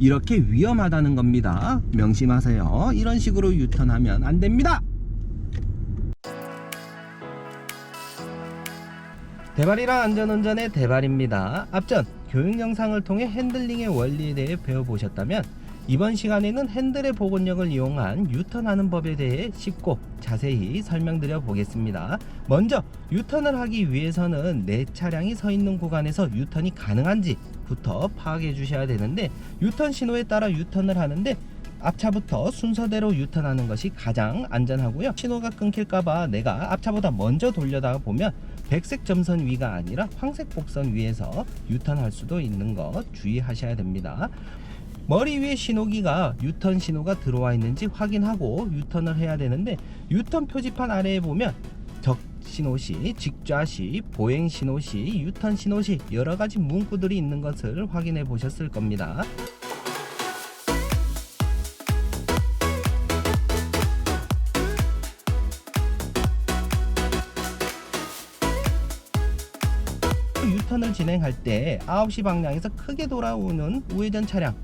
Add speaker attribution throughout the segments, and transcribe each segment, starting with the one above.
Speaker 1: 이렇게 위험하다는 겁니다. 명심하세요. 이런 식으로 유턴하면 안 됩니다. 대발이랑 안전운전의 대발입니다. 앞전 교육 영상을 통해 핸들링의 원리에 대해 배워보셨다면 이번 시간에는 핸들의 복원력을 이용한 유턴하는 법에 대해 쉽고 자세히 설명드려 보겠습니다. 먼저 유턴을 하기 위해서는 내 차량이 서 있는 구간에서 유턴이 가능한지 부터 파악해 주셔야 되는데 유턴 신호에 따라 유턴을 하는데 앞차부터 순서대로 유턴하는 것이 가장 안전하고요. 신호가 끊길까봐 내가 앞차보다 먼저 돌려다가 보면 백색 점선 위가 아니라 황색 곡선 위에서 유턴할 수도 있는 것 주의하셔야 됩니다. 머리 위에 신호기가 유턴 신호가 들어와 있는지 확인하고 유턴을 해야 되는데 유턴 표지판 아래에 보면 적 신호 시, 직좌 시, 보행 신호 시, 유턴 신호 시 여러 가지 문구들이 있는 것을 확인해 보셨을 겁니다. 유턴을 진행할 때 9시 방향에서 크게 돌아오는 우회전 차량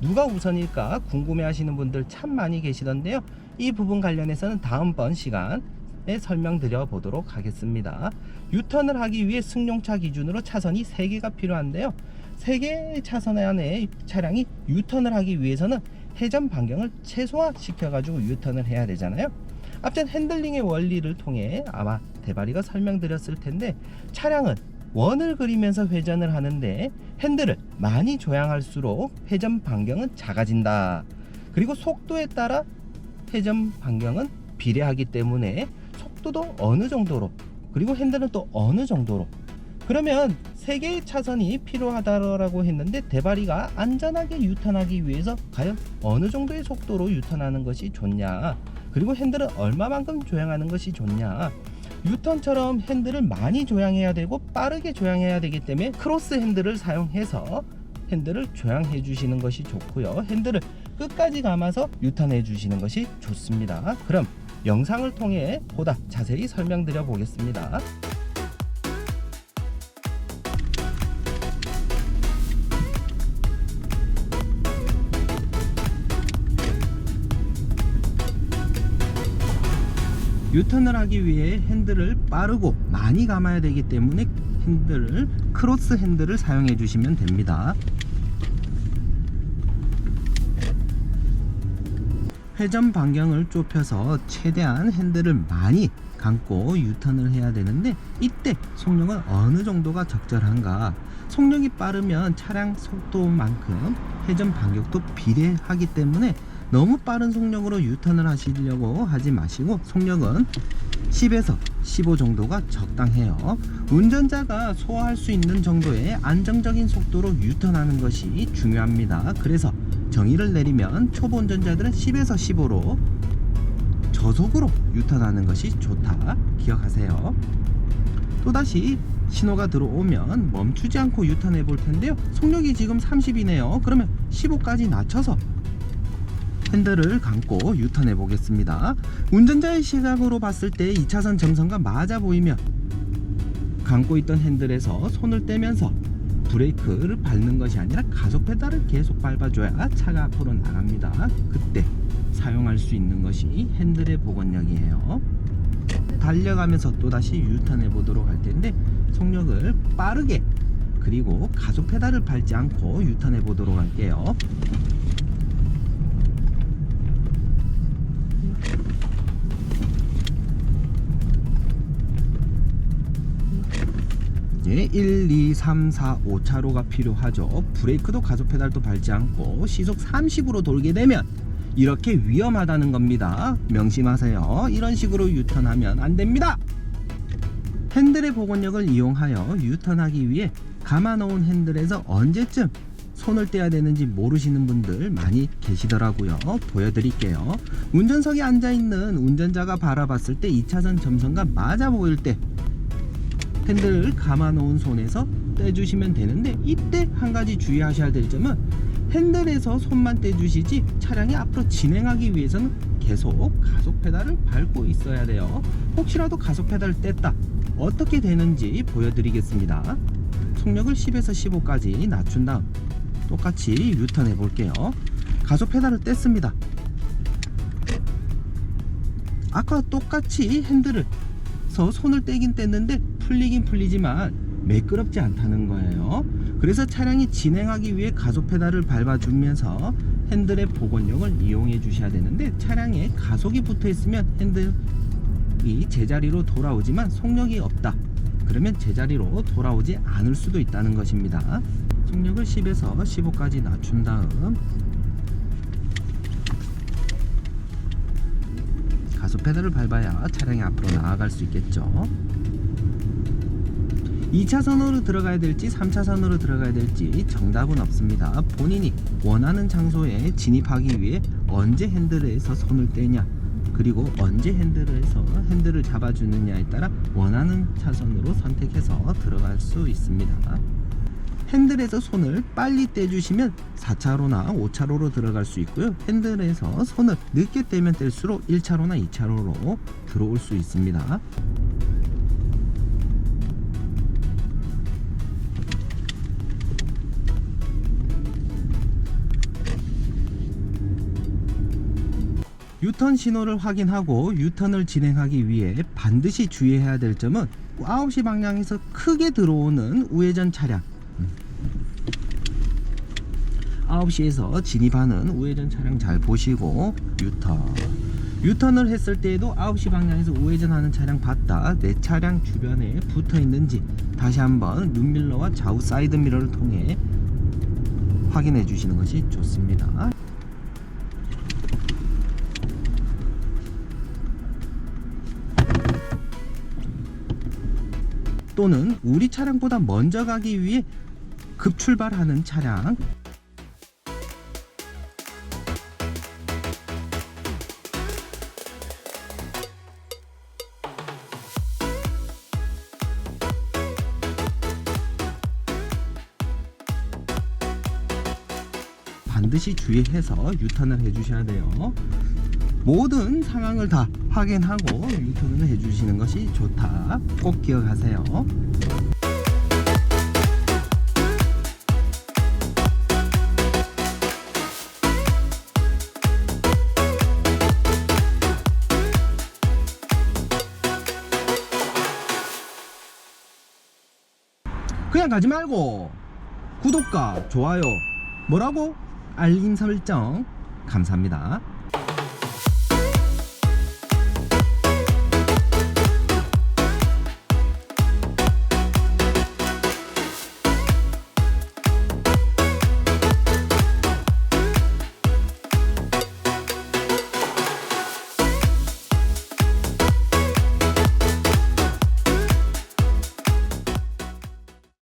Speaker 1: 누가 우선일까 궁금해 하시는 분들 참 많이 계시던데요. 이 부분 관련해서는 다음번 시간에 설명드려 보도록 하겠습니다. 유턴을 하기 위해 승용차 기준으로 차선이 3개가 필요한데요. 3개의 차선 안에 차량이 유턴을 하기 위해서는 회전 반경을 최소화시켜 가지고 유턴을 해야 되잖아요. 앞전 핸들링의 원리를 통해 아마 대바리가 설명드렸을 텐데 차량은 원을 그리면서 회전을 하는데 핸들을 많이 조향할수록 회전 반경은 작아진다. 그리고 속도에 따라 회전 반경은 비례하기 때문에 속도도 어느 정도로 그리고 핸들은 또 어느 정도로 그러면 세 개의 차선이 필요하다라고 했는데 대바리가 안전하게 유턴하기 위해서 과연 어느 정도의 속도로 유턴하는 것이 좋냐 그리고 핸들은 얼마만큼 조향하는 것이 좋냐 유턴처럼 핸들을 많이 조향해야 되고 빠르게 조향해야 되기 때문에 크로스 핸들을 사용해서 핸들을 조향해 주시는 것이 좋고요. 핸들을 끝까지 감아서 유턴해 주시는 것이 좋습니다. 그럼 영상을 통해 보다 자세히 설명드려 보겠습니다. 유턴을 하기 위해 핸들을 빠르고 많이 감아야 되기 때문에 핸들을 크로스 핸들을 사용해 주시면 됩니다. 회전 반경을 좁혀서 최대한 핸들을 많이 감고 유턴을 해야 되는데 이때 속력은 어느 정도가 적절한가 속력이 빠르면 차량 속도만큼 회전 반경도 비례하기 때문에 너무 빠른 속력으로 유턴을 하시려고 하지 마시고 속력은 10에서 15 정도가 적당해요. 운전자가 소화할 수 있는 정도의 안정적인 속도로 유턴하는 것이 중요합니다. 그래서 정의를 내리면 초보 운전자들은 10에서 15로 저속으로 유턴하는 것이 좋다. 기억하세요. 또다시 신호가 들어오면 멈추지 않고 유턴해 볼 텐데요. 속력이 지금 30이네요. 그러면 15까지 낮춰서 핸들을 감고 유턴해 보겠습니다. 운전자의 시각으로 봤을 때 2차선 점선과 맞아 보이면 감고 있던 핸들에서 손을 떼면서 브레이크를 밟는 것이 아니라 가속 페달을 계속 밟아줘야 차가 앞으로 나갑니다. 그때 사용할 수 있는 것이 핸들의 복원력이에요. 달려가면서 또다시 유턴해 보도록 할 텐데 속력을 빠르게 그리고 가속 페달을 밟지 않고 유턴해 보도록 할게요. 예, 1, 2, 3, 4, 5차로가 필요하죠. 브레이크도 가속 페달도 밟지 않고 시속 30으로 돌게 되면 이렇게 위험하다는 겁니다. 명심하세요. 이런 식으로 유턴하면 안 됩니다. 핸들의 복원력을 이용하여 유턴하기 위해 감아놓은 핸들에서 언제쯤 손을 떼야 되는지 모르시는 분들 많이 계시더라고요. 보여드릴게요. 운전석에 앉아있는 운전자가 바라봤을 때 2차선 점선과 맞아 보일 때 핸들을 감아 놓은 손에서 떼주시면 되는데 이때 한 가지 주의하셔야 될 점은 핸들에서 손만 떼주시지 차량이 앞으로 진행하기 위해서는 계속 가속 페달을 밟고 있어야 돼요. 혹시라도 가속 페달을 뗐다. 어떻게 되는지 보여드리겠습니다. 속력을 10에서 15까지 낮춘 다음 똑같이 유턴 해 볼게요. 가속 페달을 뗐습니다. 아까 똑같이 핸들을 서 손을 떼긴 뗐는데 풀리긴 풀리지만 매끄럽지 않다는 거예요. 그래서 차량이 진행하기 위해 가속 페달을 밟아주면서 핸들의 복원력을 이용해 주셔야 되는데 차량에 가속이 붙어 있으면 핸들이 제자리로 돌아오지만 속력이 없다. 그러면 제자리로 돌아오지 않을 수도 있다는 것입니다. 속력을 10에서 15까지 낮춘 다음 가속 페달을 밟아야 차량이 앞으로 나아갈 수 있겠죠 2차선으로 들어가야 될지 3차선으로 들어가야 될지 정답은 없습니다. 본인이 원하는 장소에 진입하기 위해 언제 핸들에서 손을 떼냐 그리고 언제 핸들에서 핸들을 잡아주느냐에 따라 원하는 차선으로 선택해서 들어갈 수 있습니다. 핸들에서 손을 빨리 떼주시면 4차로나 5차로로 들어갈 수 있고요. 핸들에서 손을 늦게 떼면 뗄수록 1차로나 2차로로 들어올 수 있습니다 유턴 신호를 확인하고 유턴을 진행하기 위해 반드시 주의해야 될 점은 9시 방향에서 크게 들어오는 우회전 차량. 9시에서 진입하는 우회전 차량 잘 보시고 유턴. 유턴을 했을 때에도 9시 방향에서 우회전하는 차량 봤다. 내 차량 주변에 붙어 있는지 다시 한번 눈밀러와 좌우 사이드 미러를 통해 확인해 주시는 것이 좋습니다 또는 우리 차량보다 먼저 가기 위해 급출발하는 차량 반드시 주의해서 유턴을 해주셔야 돼요. 모든 상황을 다 확인하고 유턴을 해주시는 것이 좋다. 꼭 기억하세요. 그냥 가지 말고 구독과 좋아요 뭐라고 알림 설정 감사합니다.